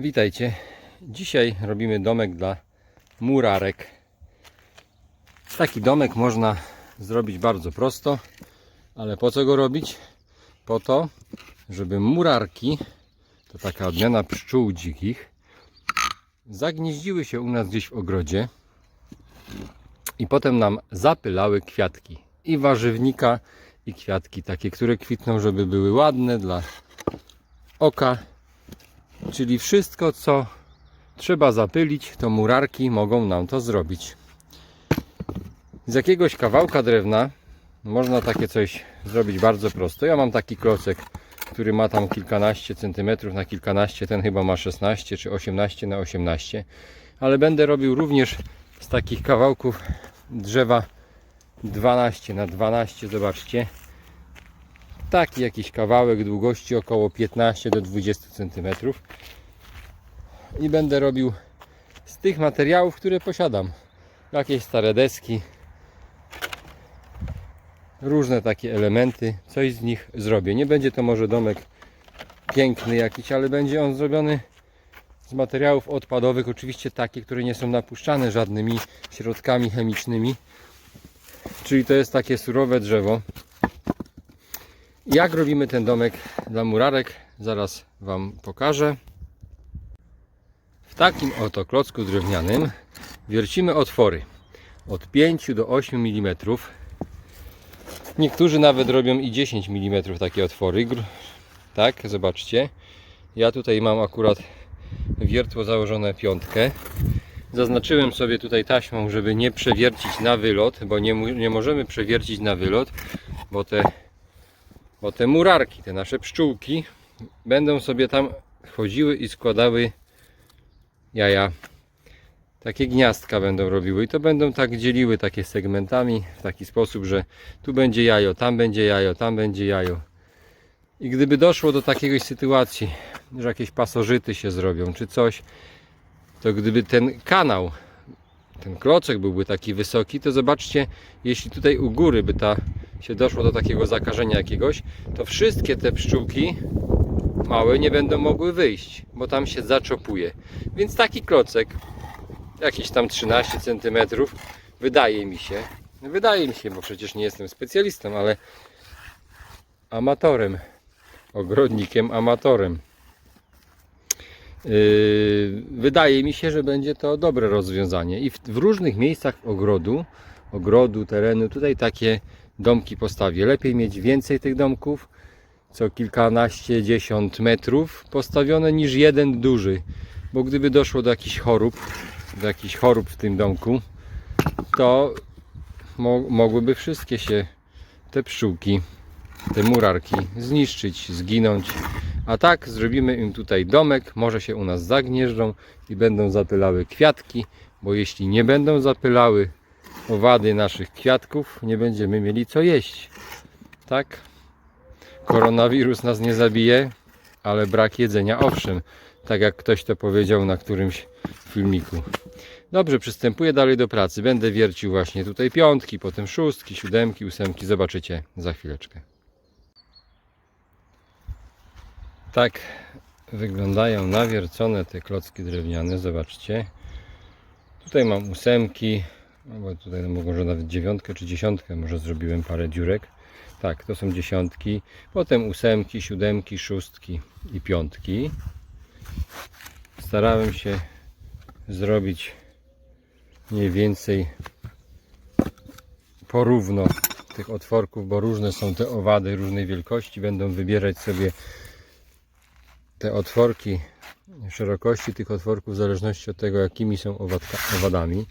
Witajcie. Dzisiaj robimy domek dla murarek. Taki domek można zrobić bardzo prosto, ale po co go robić? Po to, żeby murarki, to taka odmiana pszczół dzikich, zagnieździły się u nas gdzieś w ogrodzie i potem nam zapylały kwiatki i warzywnika i kwiatki takie, które kwitną, żeby były ładne dla oka Czyli wszystko, co trzeba zapylić, to murarki mogą nam to zrobić. Z jakiegoś kawałka drewna można takie coś zrobić bardzo prosto. Ja mam taki klocek, który ma tam kilkanaście centymetrów na kilkanaście, ten chyba ma 16 czy 18 na 18, ale będę robił również z takich kawałków drzewa 12 na 12, zobaczcie. Taki jakiś kawałek długości około 15 do 20 centymetrów i będę robił z tych materiałów, które posiadam. Jakieś stare deski, różne takie elementy, coś z nich zrobię. Nie będzie to może domek piękny jakiś, ale będzie on zrobiony z materiałów odpadowych, oczywiście takie, które nie są napuszczane żadnymi środkami chemicznymi. Czyli to jest takie surowe drzewo. Jak robimy ten domek dla murarek, zaraz Wam pokażę. W takim oto klocku drewnianym wiercimy otwory od 5 do 8 mm. Niektórzy nawet robią i 10 mm takie otwory. Tak, zobaczcie. Ja tutaj mam akurat wiertło założone piątkę. Zaznaczyłem sobie tutaj taśmą, żeby nie przewiercić na wylot, bo nie, nie możemy przewiercić na wylot, bo te, bo te murarki, te nasze pszczółki będą sobie tam chodziły i składały jaja. Takie gniazdka będą robiły i to będą tak dzieliły takie segmentami w taki sposób, że tu będzie jajo, tam będzie jajo, tam będzie jajo. I gdyby doszło do takiej sytuacji, że jakieś pasożyty się zrobią czy coś, to gdyby ten kanał, ten klocek byłby taki wysoki, to zobaczcie, jeśli tutaj u góry by ta się doszło do takiego zakażenia jakiegoś, to wszystkie te pszczółki małe nie będą mogły wyjść, bo tam się zaczopuje. Więc taki klocek, jakieś tam 13 cm, wydaje mi się, wydaje mi się, bo przecież nie jestem specjalistą, ale amatorem, ogrodnikiem, amatorem. Yy, wydaje mi się, że będzie to dobre rozwiązanie. I w, w różnych miejscach ogrodu, ogrodu, terenu, tutaj takie domki postawię. Lepiej mieć więcej tych domków, co kilkanaście, dziesiąt metrów postawione niż jeden duży. Bo gdyby doszło do jakichś chorób, do jakichś chorób w tym domku, to mo mogłyby wszystkie się te pszczółki, te murarki zniszczyć, zginąć. A tak zrobimy im tutaj domek, może się u nas zagnieżdżą i będą zapylały kwiatki, bo jeśli nie będą zapylały owady naszych kwiatków, nie będziemy mieli co jeść. Tak? Koronawirus nas nie zabije, ale brak jedzenia owszem, tak jak ktoś to powiedział na którymś filmiku. Dobrze, przystępuję dalej do pracy. Będę wiercił właśnie tutaj piątki, potem szóstki, siódemki, ósemki. Zobaczycie za chwileczkę. Tak wyglądają nawiercone te klocki drewniane. Zobaczcie. Tutaj mam ósemki, albo tutaj może nawet dziewiątkę czy dziesiątkę, może zrobiłem parę dziurek. Tak, to są dziesiątki, potem ósemki, siódemki, szóstki i piątki. Starałem się zrobić mniej więcej porówno tych otworków, bo różne są te owady różnej wielkości. Będą wybierać sobie te otworki, szerokości tych otworków w zależności od tego, jakimi są owadka, owadami.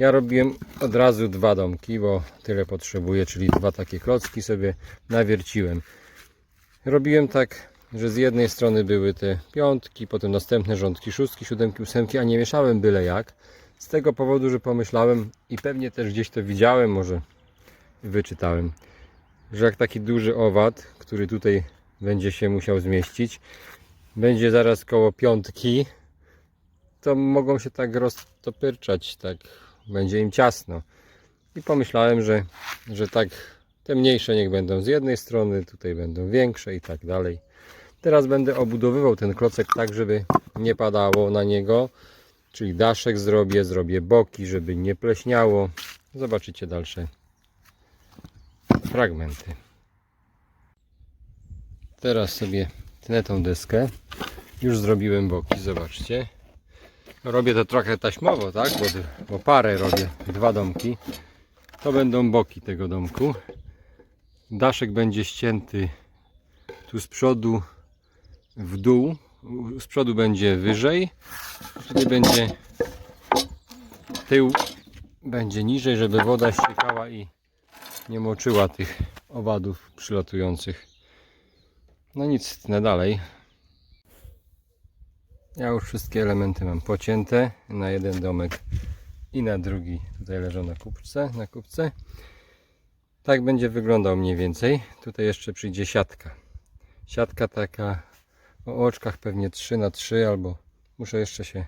Ja robiłem od razu dwa domki, bo tyle potrzebuję, czyli dwa takie klocki sobie nawierciłem. Robiłem tak, że z jednej strony były te piątki, potem następne rządki, szóstki, siódemki, ósemki, a nie mieszałem byle jak. Z tego powodu, że pomyślałem i pewnie też gdzieś to widziałem, może wyczytałem, że jak taki duży owad, który tutaj będzie się musiał zmieścić, będzie zaraz koło piątki, to mogą się tak roztopyrczać, tak będzie im ciasno. I pomyślałem, że, że tak te mniejsze niech będą z jednej strony, tutaj będą większe i tak dalej. Teraz będę obudowywał ten klocek tak, żeby nie padało na niego. Czyli daszek zrobię, zrobię boki, żeby nie pleśniało. Zobaczycie dalsze fragmenty. Teraz sobie tnę tą deskę. Już zrobiłem boki, zobaczcie. Robię to trochę taśmowo, tak? Bo, bo parę robię, dwa domki. To będą boki tego domku. Daszek będzie ścięty tu z przodu w dół. Z przodu będzie wyżej. Wtedy będzie tył będzie niżej, żeby woda ściekała i nie moczyła tych owadów przylatujących. No nic, tnę dalej. Ja już wszystkie elementy mam pocięte na jeden domek i na drugi. Tutaj leżą na kupce, na kupce. Tak będzie wyglądał mniej więcej. Tutaj jeszcze przyjdzie siatka. Siatka taka o oczkach pewnie 3 na 3 albo muszę jeszcze się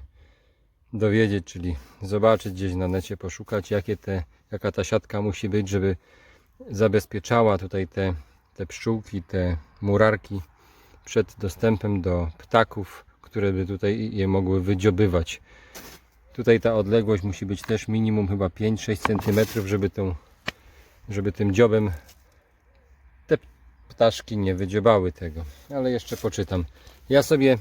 dowiedzieć, czyli zobaczyć gdzieś na necie, poszukać jakie te, jaka ta siatka musi być, żeby zabezpieczała tutaj te, te pszczółki, te murarki przed dostępem do ptaków, które by tutaj je mogły wydziobywać. Tutaj ta odległość musi być też minimum chyba 5-6 cm, żeby, tą, żeby tym dziobem te ptaszki nie wydziobały tego. Ale jeszcze poczytam. Ja sobie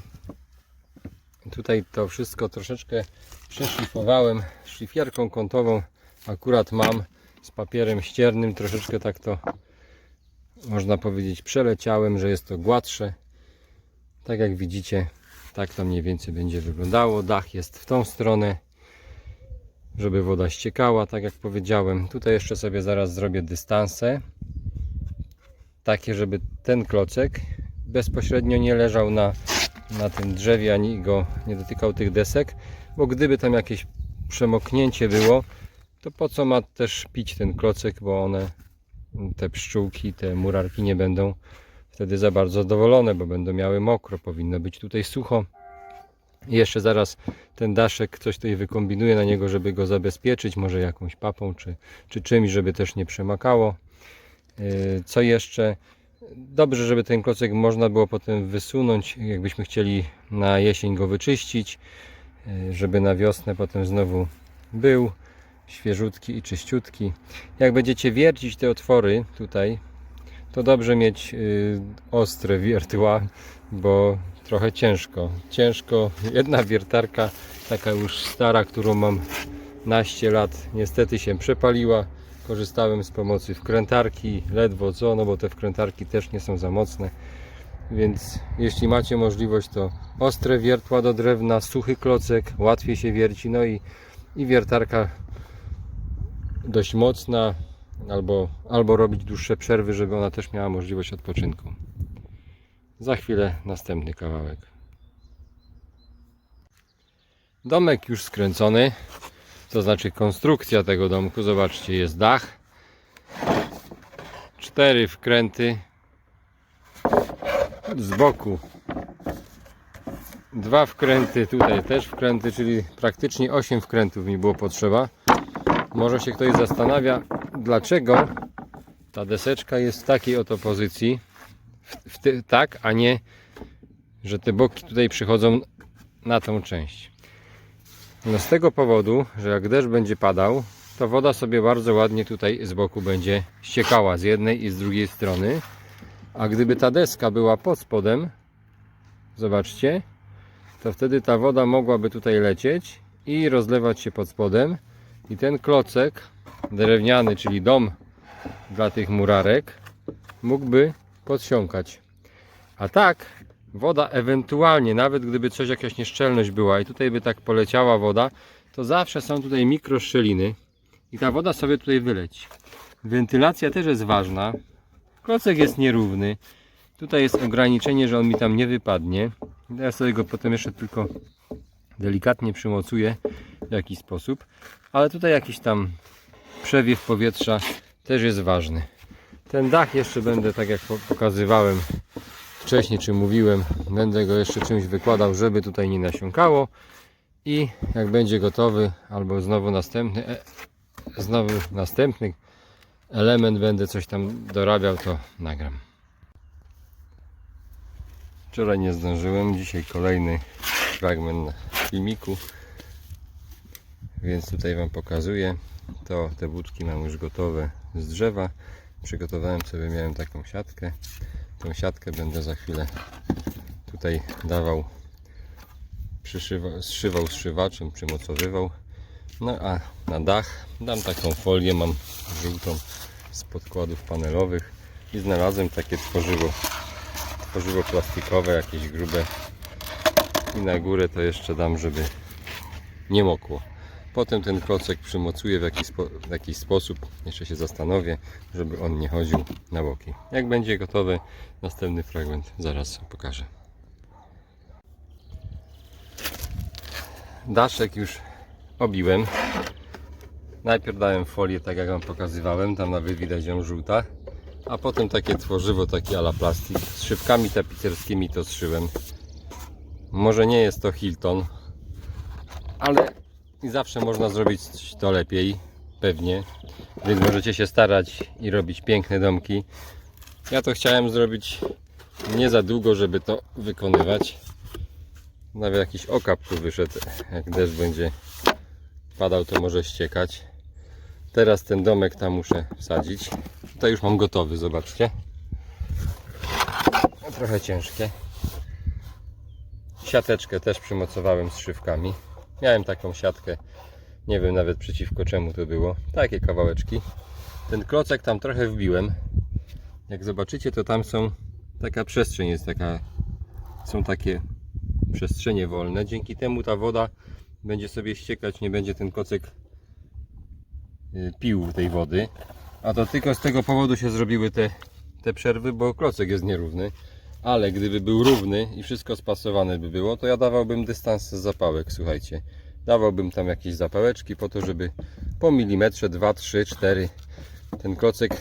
tutaj to wszystko troszeczkę przeszlifowałem szlifierką kątową. Akurat mam z papierem ściernym. Troszeczkę tak to można powiedzieć przeleciałem, że jest to gładsze. Tak jak widzicie, tak to mniej więcej będzie wyglądało. Dach jest w tą stronę, żeby woda ściekała, tak jak powiedziałem. Tutaj jeszcze sobie zaraz zrobię dystanse. Takie, żeby ten klocek bezpośrednio nie leżał na, na tym drzewie, ani go nie dotykał tych desek, bo gdyby tam jakieś przemoknięcie było, to po co ma też pić ten klocek, bo one, te pszczółki, te murarki nie będą wtedy za bardzo zadowolone, bo będą miały mokro, powinno być tutaj sucho. I jeszcze zaraz ten daszek coś tutaj wykombinuje na niego, żeby go zabezpieczyć, może jakąś papą czy, czy czymś, żeby też nie przemakało. Yy, Co jeszcze? Dobrze, żeby ten klocek można było potem wysunąć, jakbyśmy chcieli na jesień go wyczyścić, yy, żeby na wiosnę potem znowu był świeżutki i czyściutki. Jak będziecie wiercić te otwory tutaj, to dobrze mieć y, ostre wiertła, bo trochę ciężko. Ciężko. Jedna wiertarka, taka już stara, którą mam naście lat, niestety się przepaliła. Korzystałem z pomocy wkrętarki, ledwo co, no bo te wkrętarki też nie są za mocne. Więc jeśli macie możliwość, to ostre wiertła do drewna, suchy klocek, łatwiej się wierci, no i, i wiertarka dość mocna, albo, albo robić dłuższe przerwy, żeby ona też miała możliwość odpoczynku. Za chwilę następny kawałek. Domek już skręcony, to znaczy konstrukcja tego domku. Zobaczcie, jest dach, cztery wkręty z boku. Dwa wkręty, tutaj też wkręty, czyli praktycznie 8 wkrętów mi było potrzeba. Może się ktoś zastanawia, dlaczego ta deseczka jest w takiej oto pozycji, w, w ty, tak, a nie, że te boki tutaj przychodzą na tą część. No z tego powodu, że jak deszcz będzie padał, to woda sobie bardzo ładnie tutaj z boku będzie ściekała z jednej i z drugiej strony. A gdyby ta deska była pod spodem, zobaczcie, to wtedy ta woda mogłaby tutaj lecieć i rozlewać się pod spodem. I ten klocek drewniany, czyli dom dla tych murarek, mógłby podsiąkać. A tak, woda ewentualnie, nawet gdyby coś, jakaś nieszczelność była i tutaj by tak poleciała woda, to zawsze są tutaj mikroszczeliny i ta woda sobie tutaj wyleci. Wentylacja też jest ważna. Klocek jest nierówny. Tutaj jest ograniczenie, że on mi tam nie wypadnie. Ja sobie go potem jeszcze tylko delikatnie przymocuję w jakiś sposób. Ale tutaj jakiś tam przewiew powietrza też jest ważny. Ten dach jeszcze będę, tak jak po- pokazywałem wcześniej, czy mówiłem, będę go jeszcze czymś wykładał, żeby tutaj nie nasiąkało. I jak będzie gotowy, albo znowu następny, e, znowu następny element będę coś tam dorabiał, to nagram. Wczoraj nie zdążyłem, dzisiaj kolejny fragment filmiku. Więc tutaj Wam pokazuję. To te budki mam już gotowe z drzewa. Przygotowałem sobie, miałem taką siatkę. Tą siatkę będę za chwilę tutaj dawał, zszywał zszywaczem, przymocowywał. No a na dach dam taką folię, mam żółtą z podkładów panelowych i znalazłem takie tworzywo, tworzywo plastikowe, jakieś grube i na górę to jeszcze dam, żeby nie mokło. Potem ten klocek przymocuję w jakiś, w jakiś sposób, jeszcze się zastanowię, żeby on nie chodził na boki. Jak będzie gotowy, następny fragment zaraz pokażę. Daszek już obiłem. Najpierw dałem folię, tak jak Wam pokazywałem, tam nawet widać ją żółta. A potem takie tworzywo, takie ala plastik. Z szybkami tapicerskimi to zszyłem. Może nie jest to Hilton, ale i zawsze można zrobić to lepiej, pewnie. Więc możecie się starać i robić piękne domki. Ja to chciałem zrobić nie za długo, żeby to wykonywać. Nawet jakiś okap tu wyszedł. Jak deszcz będzie padał, to może ściekać. Teraz ten domek tam muszę wsadzić. Tutaj już mam gotowy, zobaczcie. Trochę ciężkie. Siateczkę też przymocowałem z szywkami. Miałem taką siatkę. Nie wiem nawet przeciwko czemu to było. Takie kawałeczki. Ten klocek tam trochę wbiłem. Jak zobaczycie, to tam są taka przestrzeń jest taka. Są takie przestrzenie wolne. Dzięki temu ta woda będzie sobie ściekać, nie będzie ten kocek y, pił tej wody. A to tylko z tego powodu się zrobiły te, te przerwy, bo klocek jest nierówny. Ale gdyby był równy i wszystko spasowane by było, to ja dawałbym dystans z zapałek, słuchajcie. Dawałbym tam jakieś zapałeczki po to, żeby po milimetrze 2, 3, 4 ten klocek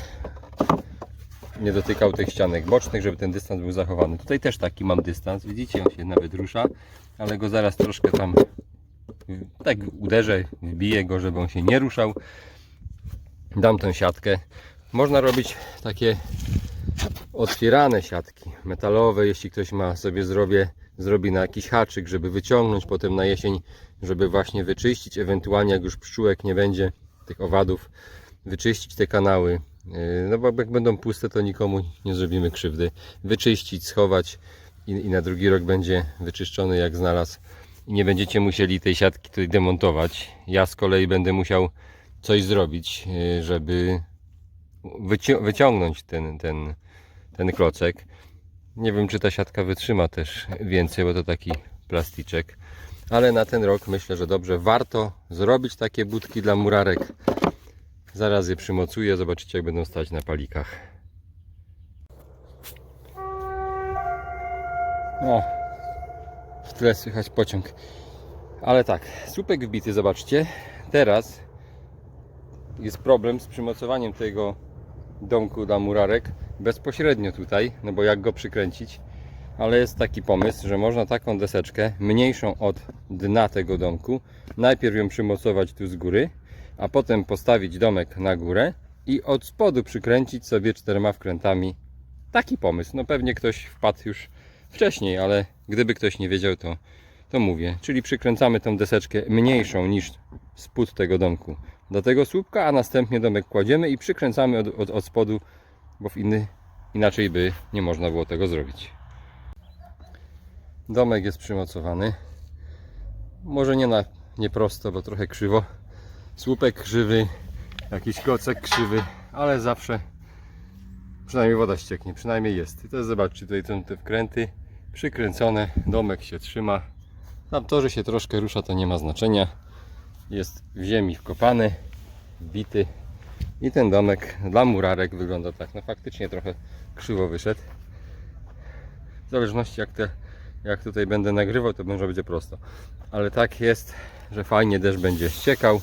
nie dotykał tych ścianek bocznych, żeby ten dystans był zachowany. Tutaj też taki mam dystans, widzicie, on się nawet rusza, ale go zaraz troszkę tam tak uderzę, wbiję go, żeby on się nie ruszał. Dam tę siatkę. Można robić takie otwierane siatki metalowe, jeśli ktoś ma sobie zrobię, zrobi na jakiś haczyk, żeby wyciągnąć potem na jesień, żeby właśnie wyczyścić, ewentualnie jak już pszczółek nie będzie, tych owadów, wyczyścić te kanały. Yy, No bo jak będą puste, to nikomu nie zrobimy krzywdy. Wyczyścić, schować i, i na drugi rok będzie wyczyszczony jak znalazł i nie będziecie musieli tej siatki tutaj demontować. Ja z kolei będę musiał coś zrobić, yy, żeby wyci- wyciągnąć ten, ten, ten klocek. Nie wiem, czy ta siatka wytrzyma też więcej, bo to taki plasticzek. Ale na ten rok myślę, że dobrze. Warto zrobić takie budki dla murarek. Zaraz je przymocuję, zobaczycie jak będą stać na palikach. O, w tle słychać pociąg. Ale tak, słupek wbity, zobaczcie. Teraz jest problem z przymocowaniem tego domku dla murarek bezpośrednio tutaj, no bo jak go przykręcić. Ale jest taki pomysł, że można taką deseczkę mniejszą od dna tego domku, najpierw ją przymocować tu z góry, a potem postawić domek na górę i od spodu przykręcić sobie czterema wkrętami. Taki pomysł. No pewnie ktoś wpadł już wcześniej, ale gdyby ktoś nie wiedział, to, to mówię. Czyli przykręcamy tą deseczkę mniejszą niż spód tego domku do tego słupka, a następnie domek kładziemy i przykręcamy od, od, od spodu, bo w inny, inaczej by nie można było tego zrobić. Domek jest przymocowany. Może nie na nie prosto, bo trochę krzywo. Słupek krzywy, jakiś klocek krzywy, ale zawsze przynajmniej woda ścieknie, przynajmniej jest. I to zobaczcie, tutaj są te wkręty przykręcone, domek się trzyma. Tam to, że się troszkę rusza, to nie ma znaczenia. Jest w ziemi wkopany, wbity i ten domek dla murarek wygląda tak. No faktycznie trochę krzywo wyszedł. W zależności jak, te, jak tutaj będę nagrywał, to może będzie prosto. Ale tak jest, że fajnie deszcz będzie ściekał.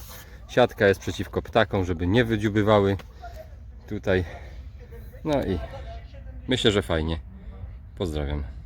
Siatka jest przeciwko ptakom, żeby nie wydziubywały tutaj. No i myślę, że fajnie. Pozdrawiam.